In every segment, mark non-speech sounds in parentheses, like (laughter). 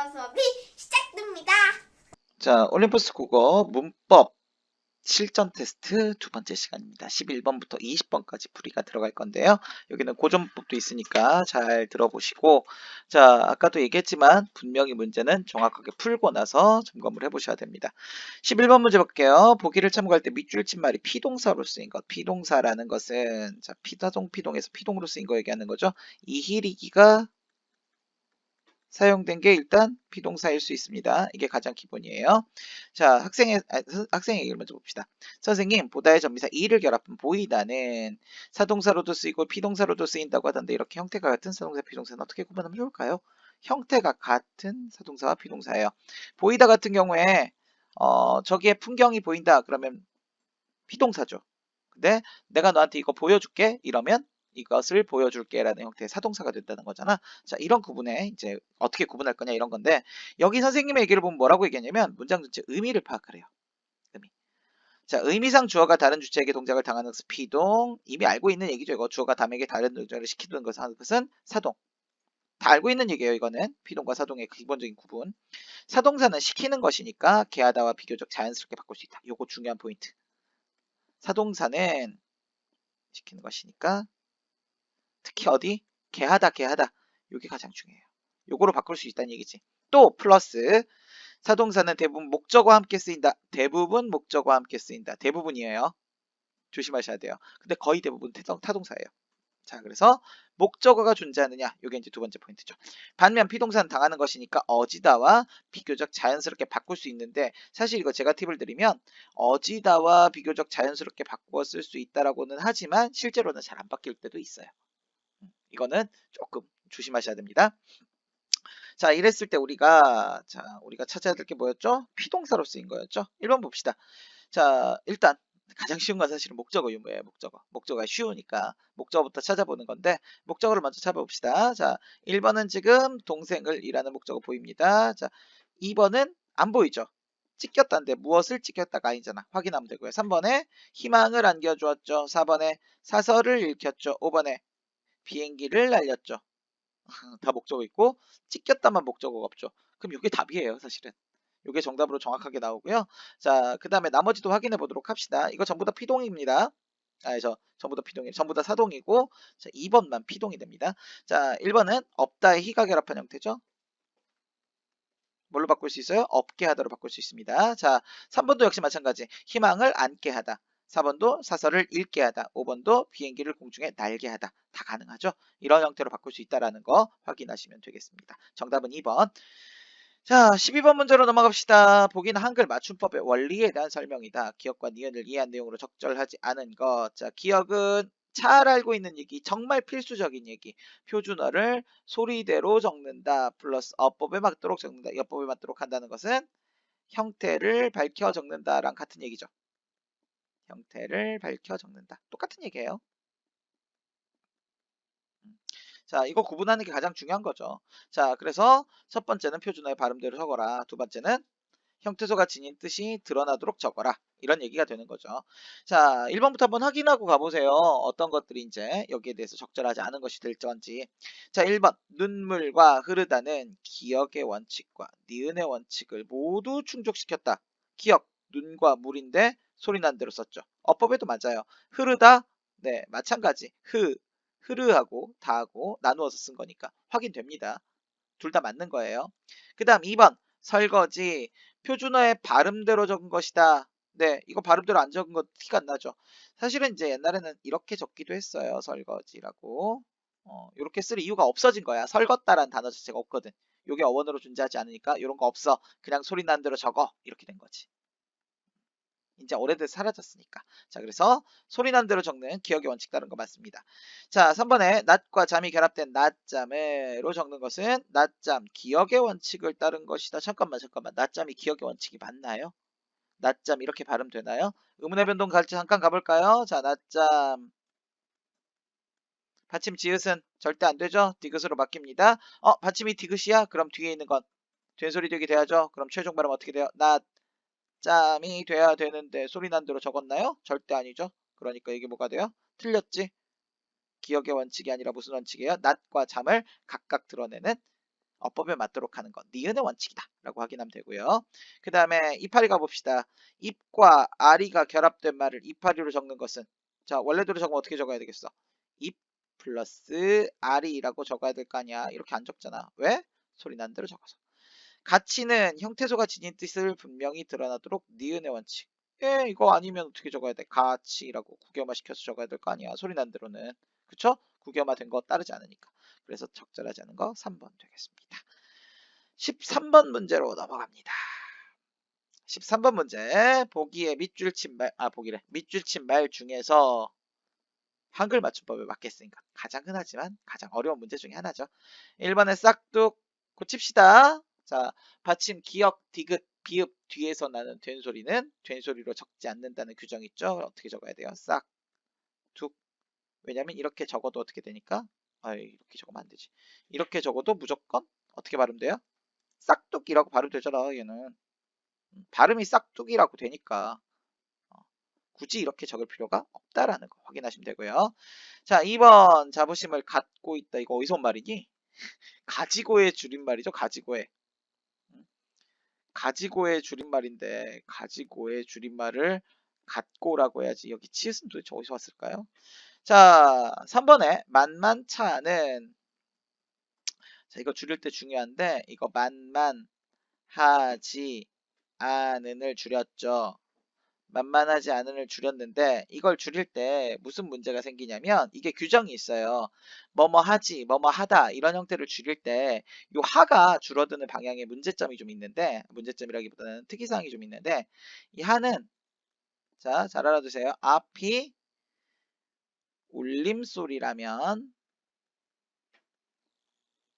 국어 수업이 시작됩니다. 자, 올림푸스 국어 문법 실전 테스트 두 번째 시간입니다. 11번부터 20번까지 풀이가 들어갈 건데요. 여기는 고전법도 있으니까 잘 들어보시고, 자, 아까도 얘기했지만 분명히 문제는 정확하게 풀고 나서 점검을 해보셔야 됩니다. 11번 문제 볼게요. 보기를 참고할 때 밑줄 친 말이 피동사로 쓰인 것. 피동사라는 것은, 자, 피다동 피동에서 피동으로 쓰인 거 얘기하는 거죠. 이히리기가 사용된 게 일단 비동사일 수 있습니다. 이게 가장 기본이에요. 자, 학생의 아, 서- 학생의 얘기를 먼저 봅시다. 선생님, 보다의 전미사 이를 결합한 보이다는 사동사로도 쓰이고 피동사로도 쓰인다고 하던데 이렇게 형태가 같은 사동사, 피동사는 어떻게 구분하면 좋을까요? 형태가 같은 사동사와 피동사예요. 보이다 같은 경우에 어, 저기에 풍경이 보인다 그러면 피동사죠. 근데 내가 너한테 이거 보여줄게 이러면 이것을 보여줄게라는 형태의 사동사가 된다는 거잖아. 자, 이런 구분에 이제 어떻게 구분할 거냐 이런 건데 여기 선생님의 얘기를 보면 뭐라고 얘기했냐면 문장 전체 의미를 파악하래요. 의미. 자, 의미상 주어가 다른 주체에게 동작을 당하는 것은 피동. 이미 알고 있는 얘기죠. 이거 주어가 담에게 다른 동작을 시키는 것은 하는 것은 사동. 다 알고 있는 얘기예요. 이거는 피동과 사동의 기본적인 구분. 사동사는 시키는 것이니까 개하다와 비교적 자연스럽게 바꿀 수 있다. 요거 중요한 포인트. 사동사는 시키는 것이니까 특히 어디? 개하다, 개하다. 요게 가장 중요해요. 요거로 바꿀 수 있다는 얘기지. 또 플러스 사동사는 대부분 목적어와 함께 쓰인다. 대부분 목적어와 함께 쓰인다. 대부분이에요. 조심하셔야 돼요. 근데 거의 대부분 태동- 타동사예요. 자, 그래서 목적어가 존재하느냐. 요게 이제 두 번째 포인트죠. 반면 피동사는 당하는 것이니까 어지다와 비교적 자연스럽게 바꿀 수 있는데 사실 이거 제가 팁을 드리면 어지다와 비교적 자연스럽게 바꾸어 쓸 수 있다라고는 하지만 실제로는 잘 안 바뀔 때도 있어요. 이거는 조금 조심하셔야 됩니다. 자, 이랬을 때 우리가 자, 우리가 찾아야 될 게 뭐였죠? 피동사로 쓰인 거였죠? 1번 봅시다. 자, 일단 가장 쉬운 건 사실은 목적어 유무예요. 목적어. 목적어가 쉬우니까 목적어부터 찾아보는 건데 목적어를 먼저 찾아봅시다. 자, 1번은 지금 동생을 이라는 목적어 보입니다. 자, 2번은 안 보이죠? 찍혔다는데 무엇을 찍혔다가 아니잖아. 확인하면 되고요. 3번에 희망을 안겨주었죠. 4번에 사설을 읽혔죠. 5번에 비행기를 날렸죠. (laughs) 다 목적어 있고 찍혔다만 목적어가 없죠. 그럼 이게 답이에요, 사실은. 이게 정답으로 정확하게 나오고요. 자, 그 다음에 나머지도 확인해 보도록 합시다. 이거 전부 다 피동입니다. 아, 저 전부 다 피동이 전부 다 사동이고 자, 2번만 피동이 됩니다. 자, 1번은 없다의 희가 결합한 형태죠. 뭘로 바꿀 수 있어요? 없게 하다로 바꿀 수 있습니다. 자, 3번도 역시 마찬가지. 희망을 안게 하다. 4번도 사설을 읽게 하다. 5번도 비행기를 공중에 날게 하다. 다 가능하죠? 이런 형태로 바꿀 수 있다라는 거 확인하시면 되겠습니다. 정답은 2번. 자, 12번 문제로 넘어갑시다. 보기는 한글 맞춤법의 원리에 대한 설명이다. 기억과 니은을 이해한 내용으로 적절하지 않은 것. 자, 기억은 잘 알고 있는 얘기, 정말 필수적인 얘기. 표준어를 소리대로 적는다. 플러스 어법에 맞도록 적는다. 여법에 맞도록 한다는 것은 형태를 밝혀 적는다랑 같은 얘기죠. 형태를 밝혀 적는다. 똑같은 얘기예요. 음. 자, 이거 구분하는 게 가장 중요한 거죠. 자, 그래서 첫 번째는 표준어의 발음대로 적어라. 두 번째는 형태소가 지닌 뜻이 드러나도록 적어라. 이런 얘기가 되는 거죠. 자, 1번부터 한번 확인하고 가보세요. 어떤 것들이 이제 여기에 대해서 적절하지 않은 것이 될지. 자, 1번. 눈물과 흐르다는 기억의 원칙과 니은의 원칙을 모두 충족시켰다. 기억, 눈과 물인데 소리 난 대로 썼죠. 어법에도 맞아요. 흐르다, 네, 마찬가지. 흐, 흐르하고 다하고 나누어서 쓴 거니까 확인됩니다. 둘 다 맞는 거예요. 그 다음 2번 설거지 표준어의 발음대로 적은 것이다. 네, 이거 발음대로 안 적은 거 티가 안 나죠. 사실은 이제 옛날에는 이렇게 적기도 했어요. 설거지라고. 어, 이렇게 쓸 이유가 없어진 거야. 설걷다라는 단어 자체가 없거든. 요게 어원으로 존재하지 않으니까 이런 거 없어. 그냥 소리 난 대로 적어. 이렇게 된 거지. 이제 오래돼서 사라졌으니까. 자, 그래서 소리 난 대로 적는 기억의 원칙 따른 거 맞습니다. 자, 3번에 낮과 잠이 결합된 낮잠으로 적는 것은 낮잠, 기억의 원칙을 따른 것이다. 잠깐만, 잠깐만. 낮잠이 기억의 원칙이 맞나요? 낮잠 이렇게 발음되나요? 의문의 변동 갈지 잠깐 가볼까요? 자, 낮잠. 받침 지읒은 절대 안 되죠? 디귿으로 바뀝니다. 어, 받침이 디귿이야? 그럼 뒤에 있는 건 된소리 되게 돼야죠? 그럼 최종 발음 어떻게 돼요? 낮, 짬이 돼야 되는데 소리 난 대로 적었나요? 절대 아니죠. 그러니까 이게 뭐가 돼요? 틀렸지. 기억의 원칙이 아니라 무슨 원칙이에요? 낮과 잠을 각각 드러내는 어법에 맞도록 하는 것 니은의 원칙이다 라고 확인하면 되고요. 그 다음에 이파리 가봅시다. 입과 아리가 결합된 말을 이파리로 적는 것은 자 원래대로 적으면 어떻게 적어야 되겠어? 입 플러스 아리라고 적어야 될 거 아니야. 이렇게 안 적잖아. 왜? 소리 난 대로 적어서. 가치는 형태소가 지닌 뜻을 분명히 드러나도록 니은의 원칙. 예, 이거 아니면 어떻게 적어야 돼? 가치라고 구경화 시켜서 적어야 될 거 아니야. 소리 난 대로는. 그쵸? 구경화 된 거 따르지 않으니까. 그래서 적절하지 않은 거 3번 되겠습니다. 13번 문제로 넘어갑니다. 13번 문제. 보기에 밑줄 친 말, 아, 보기래. 밑줄 친말 중에서 한글 맞춤법에 맞겠으니까 가장 흔하지만 가장 어려운 문제 중에 하나죠. 1번에 싹둑 고칩시다. 자, 받침 기역, 디귿, 비읍 뒤에서 나는 된 소리는 된 소리로 적지 않는다는 규정이 있죠. 어떻게 적어야 돼요? 싹, 둑. 왜냐면 이렇게 적어도 어떻게 되니까? 아, 이렇게 적으면 안 되지. 이렇게 적어도 무조건 어떻게 발음돼요? 싹둑이라고 발음되잖아, 얘는. 음, 발음이 싹둑이라고 되니까 어, 굳이 이렇게 적을 필요가 없다라는 거 확인하시면 되고요. 자, 2번 자부심을 갖고 있다. 이거 어디서 온 말이니? (laughs) 가지고의 줄임말이죠. 가지고의. 음, 가지고의 줄임말인데 가지고의 줄임말을 갖고라고 해야지. 여기 치읓은 도대체 어디서 왔을까요? 자, 3번에 만만차는 자, 이거 줄일 때 중요한데 이거 만만하지 않은을 줄였죠. 만만하지 않은을 줄였는데 이걸 줄일 때 무슨 문제가 생기냐면 이게 규정이 있어요. 뭐뭐 하지, 뭐뭐 하다 이런 형태를 줄일 때 이 하가 줄어드는 방향에 문제점이 좀 있는데 문제점이라기보다는 특이사항이 좀 있는데 이 하는 자, 잘 알아두세요. 앞이 울림소리라면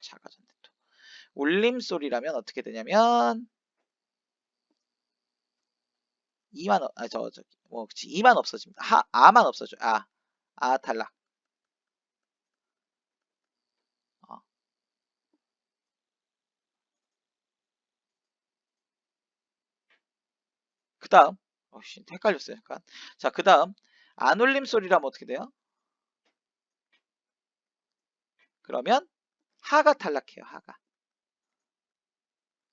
작아졌네 또. 울림소리라면 어떻게 되냐면 2만 어, 아, 저, 저기, 뭐, 그치, 2만 없어집니다. 하, 아만 없어져. 아, 아, 탈락. 어. 그 다음, 어씨, 헷갈렸어요, 약간. 자, 그 다음, 안 울림 소리라면 어떻게 돼요? 그러면, 하가 탈락해요, 하가.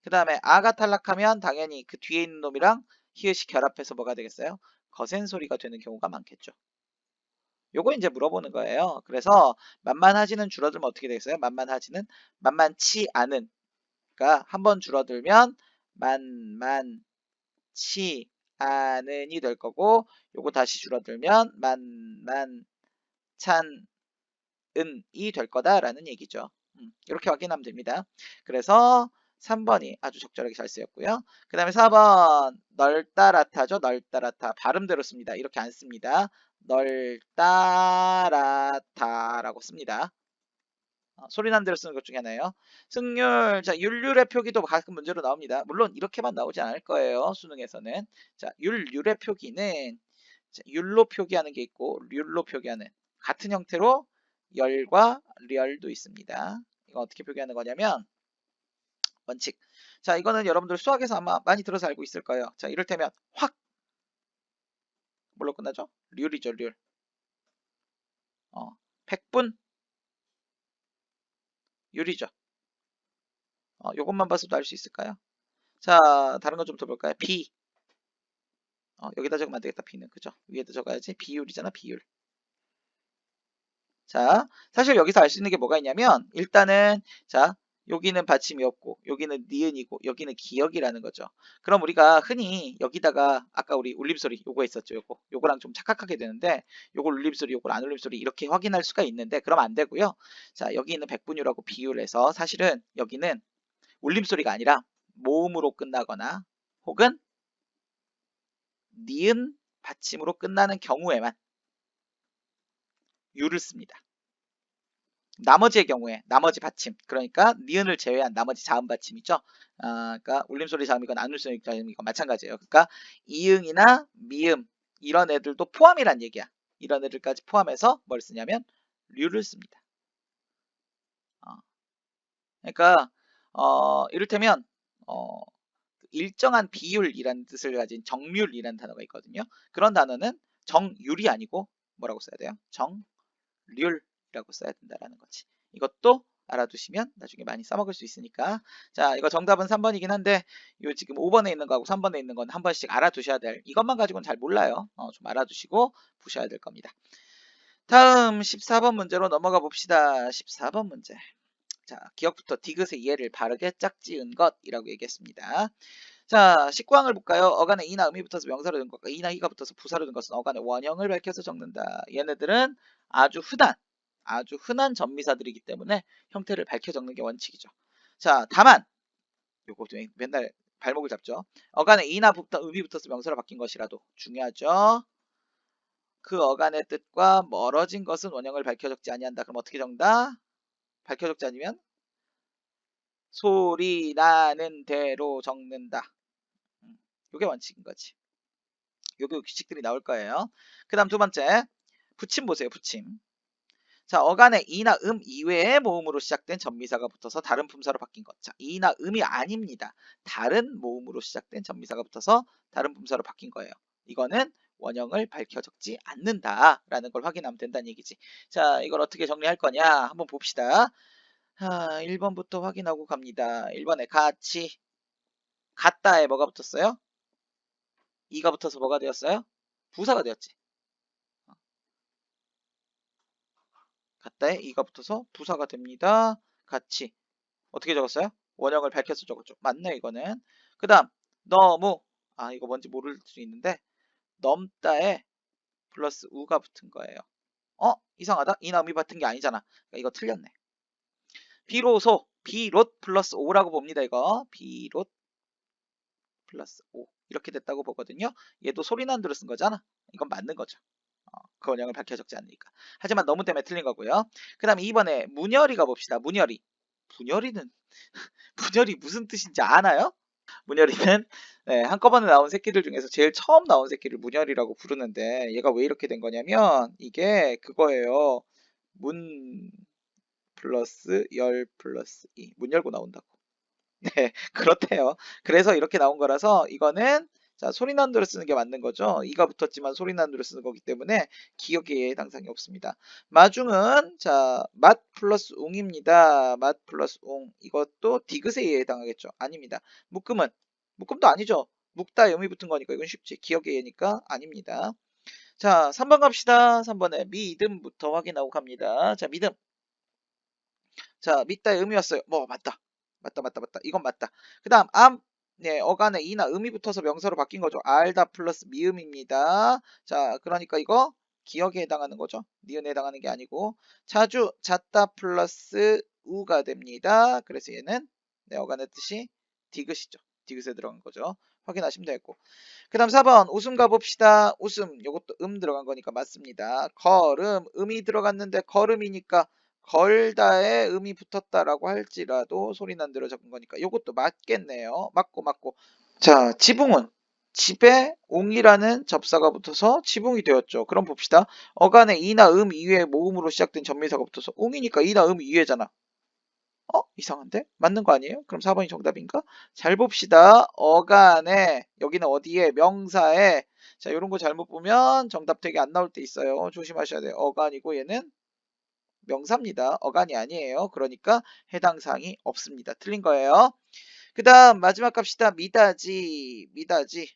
그 다음에, 아가 탈락하면 당연히 그 뒤에 있는 놈이랑 히읗이 결합해서 뭐가 되겠어요? 거센 소리가 되는 경우가 많겠죠. 요거 이제 물어보는 거예요. 그래서 만만하지는 줄어들면 어떻게 되겠어요? 만만하지는 만만치 않은. 그러니까 한 번 줄어들면 만만치 않은이 될 거고 요거 다시 줄어들면 만만찬은이 될 거다라는 얘기죠. 음, 이렇게 확인하면 됩니다. 그래서 3번이 아주 적절하게 잘 쓰였고요. 그 다음에 4번 널따라타죠. 널따라타 발음대로 씁니다. 이렇게 안 씁니다. 널따라타라고 씁니다. 어, 소리 난 대로 쓰는 것 중에 하나예요. 승률, 자 율률의 표기도 가끔 문제로 나옵니다. 물론 이렇게만 나오지 않을 거예요. 수능에서는. 자 율률의 표기는 자, 율로 표기하는 게 있고 률로 표기하는 같은 형태로 열과 렬도 있습니다. 이거 어떻게 표기하는 거냐면 원칙. 자, 이거는 여러분들 수학에서 아마 많이 들어서 알고 있을 거예요. 자, 이를테면 확 뭘로 끝나죠? 률이죠, 률. 어, 100분 율이죠. 어, 요것만 봐서도 알 수 있을까요? 자, 다른 거 좀 더 볼까요? 비. 어, 여기다 적으면 안 되겠다, 비는. 그죠? 위에다 적어야지. 비율이잖아, 비율. 자, 사실 여기서 알 수 있는 게 뭐가 있냐면, 일단은, 자, 여기는 받침이 없고 여기는 니은이고 여기는 기역이라는 거죠. 그럼 우리가 흔히 여기다가 아까 우리 울림소리 요거 있었죠. 요거 요거랑 좀 착각하게 되는데 요걸 울림소리 요걸 안 울림소리 이렇게 확인할 수가 있는데 그럼 안 되고요. 자 여기 있는 백분율하고 비율을 해서 사실은 여기는 울림소리가 아니라 모음으로 끝나거나 혹은 니은 받침으로 끝나는 경우에만 유를 씁니다. 나머지의 경우에 나머지 받침 그러니까 니은을 제외한 나머지 자음 받침이죠. 아, 그러니까 울림소리 자음이건 안 울림소리 자음이건 마찬가지예요. 그러니까 이응이나 미음 이런 애들도 포함이란 얘기야. 이런 애들까지 포함해서 뭘 쓰냐면 류를 씁니다. 어. 그러니까 어, 이를테면 어, 일정한 비율이라는 뜻을 가진 정률이라는 단어가 있거든요. 그런 단어는 정율이 아니고 뭐라고 써야 돼요? 정률 이 라고 써야 된다라는 거지. 이것도 알아두시면 나중에 많이 써먹을 수 있으니까. 자, 이거 정답은 3번이긴 한데, 요 지금 5번에 있는 거하고 3번에 있는 건 한 번씩 알아두셔야 될, 이것만 가지고는 잘 몰라요. 어, 좀 알아두시고 보셔야 될 겁니다. 다음 14번 문제로 넘어가 봅시다. 14번 문제. 자, 기억부터 디귿의 이해를 바르게 짝지은 것이라고 얘기했습니다. 자, 19항을 볼까요? 어간에 이나 음이 붙어서 명사로 된 것과 이나 이가 붙어서 부사로 된 것은 어간의 원형을 밝혀서 적는다. 얘네들은 아주 흔한, 아주 흔한 전미사들이기 때문에 형태를 밝혀 적는 게 원칙이죠. 자, 다만 요거 좀 맨날 발목을 잡죠. 어간에 이나 붙어 음이 붙어서 명사로 바뀐 것이라도 중요하죠. 그 어간의 뜻과 멀어진 것은 원형을 밝혀 적지 아니한다. 그럼 어떻게 적는다? 밝혀 적지 않으면 소리 나는 대로 적는다. 음, 요게 원칙인 거지. 요게 규칙들이 나올 거예요. 그 다음 두 번째. 붙임 보세요. 붙임. 자, 어간에 이나 음 이외의 모음으로 시작된 전미사가 붙어서 다른 품사로 바뀐 것. 자, 이나 음이 아닙니다. 다른 모음으로 시작된 전미사가 붙어서 다른 품사로 바뀐 거예요. 이거는 원형을 밝혀 적지 않는다라는 걸 확인하면 된다는 얘기지. 자, 이걸 어떻게 정리할 거냐? 한번 봅시다. 아, 1번부터 확인하고 갑니다. 1번에 같이 같다에 뭐가 붙었어요? 이가 붙어서 뭐가 되었어요? 부사가 되었지. 같다에 이가 붙어서 부사가 됩니다. 같이 어떻게 적었어요? 원형을 밝혀서 적었죠. 맞네 이거는. 그 다음 너무 아 이거 뭔지 모를 수 있는데 넘다에 플러스 우가 붙은 거예요. 어? 이상하다. 이나 음이 붙은 게 아니잖아. 그러니까 이거 틀렸네. 비로소 비롯 플러스 5라고 봅니다. 이거 비롯 플러스 5 이렇게 됐다고 보거든요. 얘도 소리난 대로 쓴 거잖아. 이건 맞는 거죠. 어, 그 원형을 밝혀 적지 않으니까. 하지만 너무 때문에 틀린 거고요. 그 다음에 이번에 문열이 가 봅시다. 문열이. 문열이는 (laughs) 문열이 무슨 뜻인지 아나요? 문열이는 네, 한꺼번에 나온 새끼들 중에서 제일 처음 나온 새끼를 문열이라고 부르는데 얘가 왜 이렇게 된 거냐면 이게 그거예요. 문 플러스 열 플러스 이. 문 열고 나온다고. 네, (laughs) 그렇대요. 그래서 이렇게 나온 거라서 이거는 자, 소리난 대로 쓰는 게 맞는 거죠. 이가 붙었지만 소리난 대로 쓰는 거기 때문에 기억에 해당상이 없습니다. 마중은 자, 맛 플러스 웅입니다. 맛 플러스 웅. 이것도 디귿에 해당하겠죠. 아닙니다. 묶음은 묶음도 아니죠. 묵다 음이 붙은 거니까 이건 쉽지. 기억의 예니까 아닙니다. 자, 3번 갑시다. 3번에 믿음부터 확인하고 갑니다. 자, 믿음. 자, 믿다의 음이 왔어요. 뭐 맞다. 맞다, 맞다, 맞다. 이건 맞다. 그 다음 암. 네, 어간에 이나 음이 붙어서 명사로 바뀐 거죠. 알다 플러스 미음입니다. 자, 그러니까 이거 기억에 해당하는 거죠. 니은에 해당하는 게 아니고 자주 잣다 플러스 우가 됩니다. 그래서 얘는 네, 어간의 뜻이 디귿이죠. 디귿에 들어간 거죠. 확인하시면 되겠고. 그 다음 4번 웃음 가봅시다. 웃음 요것도 음 들어간 거니까 맞습니다. 걸음 음이 들어갔는데 걸음이니까 걸다에 음이 붙었다라고 할지라도 소리난 대로 적은 거니까 요것도 맞겠네요. 맞고 맞고. 자 지붕은 집에 웅이라는 접사가 붙어서 지붕이 되었죠. 그럼 봅시다. 어간에 이나 음 이외의 모음으로 시작된 전미사가 붙어서 웅이니까 이나 음 이외잖아. 어? 이상한데? 맞는 거 아니에요? 그럼 4번이 정답인가? 잘 봅시다. 어간에 여기는 어디에? 명사에 자 이런 거 잘못 보면 정답 되게 안 나올 때 있어요. 조심하셔야 돼요. 어간이고 얘는 명사입니다. 어간이 아니에요. 그러니까 해당 사항이 없습니다. 틀린 거예요. 그 다음 마지막 갑시다. 미다지. 미다지.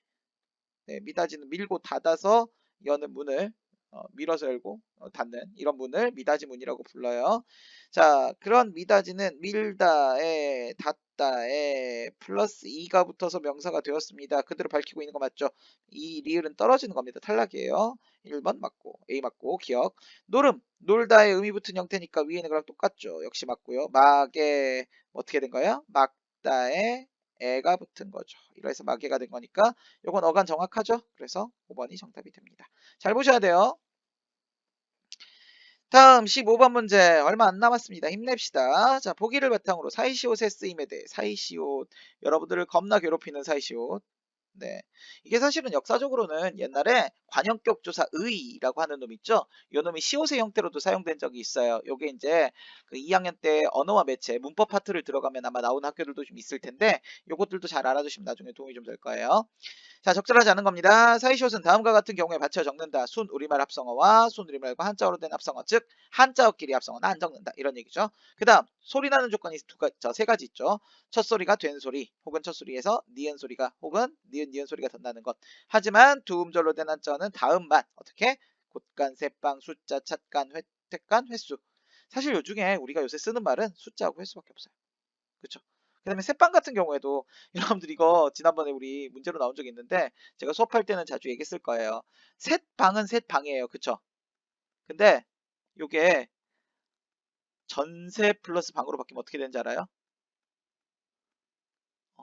네, 미다지는 밀고 닫아서 여는 문을 어, 밀어서 열고 어, 닫는 이런 문을 미다지 문이라고 불러요. 자, 그런 미다지는 밀다에 닫다에 플러스 2가 붙어서 명사가 되었습니다. 그대로 밝히고 있는 거 맞죠? 이 리을은 떨어지는 겁니다. 탈락이에요. 1번 맞고 A 맞고 기억. 노름 놀다에 음이 붙은 형태니까 위에 있는 거랑 똑같죠. 역시 맞고요. 막에 어떻게 된 거야? 막다에 애가 붙은 거죠. 이래서 마개가 된 거니까 요건 어간 정확하죠? 그래서 5번이 정답이 됩니다. 잘 보셔야 돼요. 다음 15번 문제 얼마 안 남았습니다. 힘냅시다. 자 보기를 바탕으로 사이시옷의 쓰임에 대해 사이시옷 여러분들을 겁나 괴롭히는 사이시옷 네. 이게 사실은 역사적으로는 옛날에 관형격 조사 의라고 하는 놈 있죠? 요 놈이 시옷의 형태로도 사용된 적이 있어요. 요게 이제 그 2학년 때 언어와 매체, 문법 파트를 들어가면 아마 나오는 학교들도 좀 있을 텐데 요것들도 잘 알아두시면 나중에 도움이 좀 될 거예요. 자, 적절하지 않은 겁니다. 사이시옷은 다음과 같은 경우에 받쳐 적는다. 순 우리말 합성어와 순 우리말과 한자어로 된 합성어, 즉 한자어끼리 합성어는 안 적는다. 이런 얘기죠. 그 다음 소리 나는 조건이 두 가지, 저 세 가지 있죠. 첫 소리가 된 소리, 혹은 첫 소리에서 니은 소리가, 혹은 니은 니은 소리가 덧나는 것. 하지만 두 음절로 된 한자어는 다음만 어떻게 곳간, 세빵, 숫자, 찻간, 획택간, 횟수. 사실 요 중에 우리가 요새 쓰는 말은 숫자하고 횟수밖에 없어요. 그렇죠? 그 다음에 새빵 같은 경우에도 (laughs) 여러분들 이거 지난번에 우리 문제로 나온 적이 있는데 제가 수업할 때는 자주 얘기했을 거예요. 셋방은 셋방이에요. 그쵸? 근데 요게 전세 플러스 방으로 바뀌면 어떻게 되는지 알아요?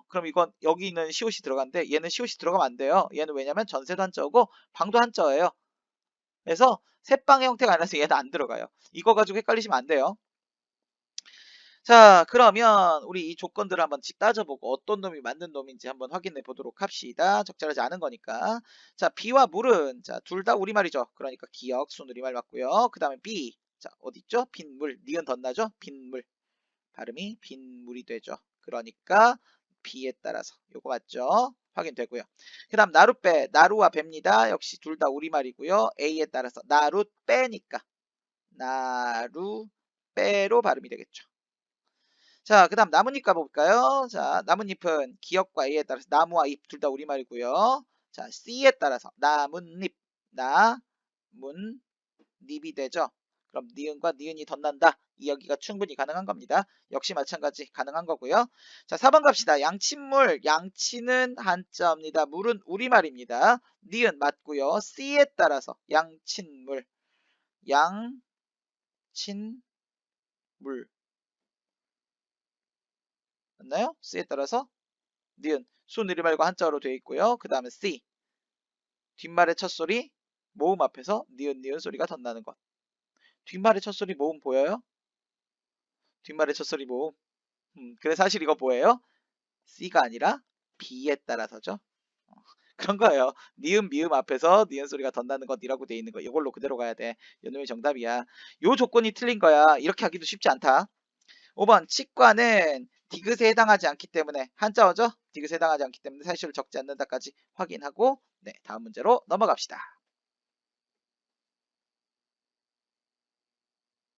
어, 그럼 이건 여기 있는 시옷이 들어간데 얘는 시옷이 들어가면 안 돼요. 얘는 왜냐면 전세도 한자어고 방도 한자어예요. 그래서 셋방의 형태가 아니라서 얘는 안 들어가요. 이거 가지고 헷갈리시면 안 돼요. 자, 그러면 우리 이 조건들을 한번 씩 따져보고 어떤 놈이 맞는 놈인지 한번 확인해 보도록 합시다. 적절하지 않은 거니까. 자, 비와 물은 자, 둘 다 우리말이죠. 그러니까 기역, 순 우리말 맞고요. 그 다음에 비. 자, 어디 있죠? 빈물. 니은 덧나죠? 빈물. 발음이 빈물이 되죠. 그러니까 비에 따라서 요거 맞죠? 확인되고요. 그 다음 나룻배. 나루와 배입니다. 역시 둘 다 우리말이고요. A에 따라서 나룻 빼니까 나루 빼로 발음이 되겠죠. 자, 그 다음 나뭇잎 가볼까요? 자, 나뭇잎은 기역과 A에 따라서 나무와 잎 둘 다 우리말이고요. 자, C에 따라서 나뭇잎, 나문잎이 되죠. 그럼 니은과 니은이 덧난다. 이 여기가 충분히 가능한 겁니다. 역시 마찬가지 가능한 거고요. 자, 4번 갑시다. 양친물, 양치는 한자입니다. 물은 우리말입니다. 니은 맞고요. C에 따라서 양친물, 양친물 맞나요? C에 따라서 니은 순 우리말과 한자어로 되어 있고요. 그 다음에 C 뒷말의 첫 소리 모음 앞에서 니은 니은 소리가 덧나는 것. 뒷말의 첫 소리 모음 보여요? 뒷말의 첫 소리 모음. 음, 그래 사실 이거 뭐예요? C가 아니라 B에 따라서죠. 어, (laughs) 그런 거예요. 니은 미음 앞에서 니은 소리가 덧나는 것이라고 되어 있는 거. 이걸로 그대로 가야 돼. 이놈이 정답이야. 요 조건이 틀린 거야. 이렇게 하기도 쉽지 않다. 5번 치과는 디귿에 해당하지 않기 때문에 한자어죠? 디귿에 해당하지 않기 때문에 사실을 적지 않는다까지 확인하고 네 다음 문제로 넘어갑시다.